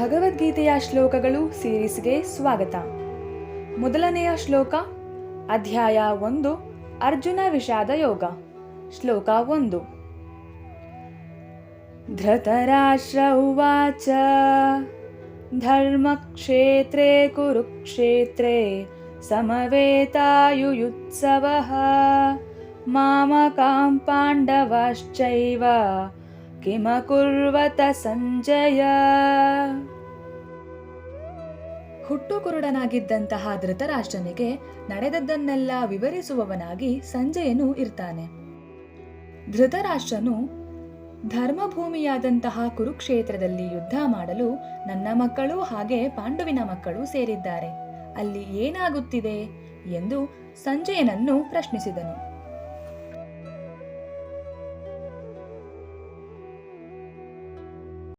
ಭಗವದ್ಗೀತೆಯ ಶ್ಲೋಕಗಳು ಸೀರೀಸ್ಗೆ ಸ್ವಾಗತ. ಮೊದಲನೆಯ ಶ್ಲೋಕ, ಅಧ್ಯಾಯ ಒಂದು, ಅರ್ಜುನ ವಿಷಾದ ಯೋಗ. ಶ್ಲೋಕ ಒಂದು. ಧೃತರಾಷ್ಟ್ರ ಉವಾಚ, ಧರ್ಮಕ್ಷೇತ್ರೇ ಕುರುಕ್ಷೇತ್ರೇ ಸಮವೇತಾಯುಯುತ್ಸವ, ಮಾಮಕಾಂ ಪಾಂಡವಶ್ಚೈವ ಕಿಮಕುರ್ವತ ಸಂಜಯ ಹುಟ್ಟು ಕುರುಡನಾಗಿದ್ದಂತಹ ಧೃತರಾಷ್ಟ್ರನಿಗೆ ನಡೆದದ್ದನ್ನೆಲ್ಲ ವಿವರಿಸುವವನಾಗಿ ಸಂಜಯನು ಇರ್ತಾನೆ. ಧೃತರಾಷ್ಟ್ರನು ಧರ್ಮಭೂಮಿಯಾದಂತಹ ಕುರುಕ್ಷೇತ್ರದಲ್ಲಿ ಯುದ್ಧ ಮಾಡಲು ನನ್ನ ಮಕ್ಕಳು ಹಾಗೆ ಪಾಂಡುವಿನ ಮಕ್ಕಳು ಸೇರಿದ್ದಾರೆ. ಅಲ್ಲಿ ಏನಾಗುತ್ತಿದೆ? ಎಂದು ಸಂಜಯನನ್ನು ಪ್ರಶ್ನಿಸಿದನು.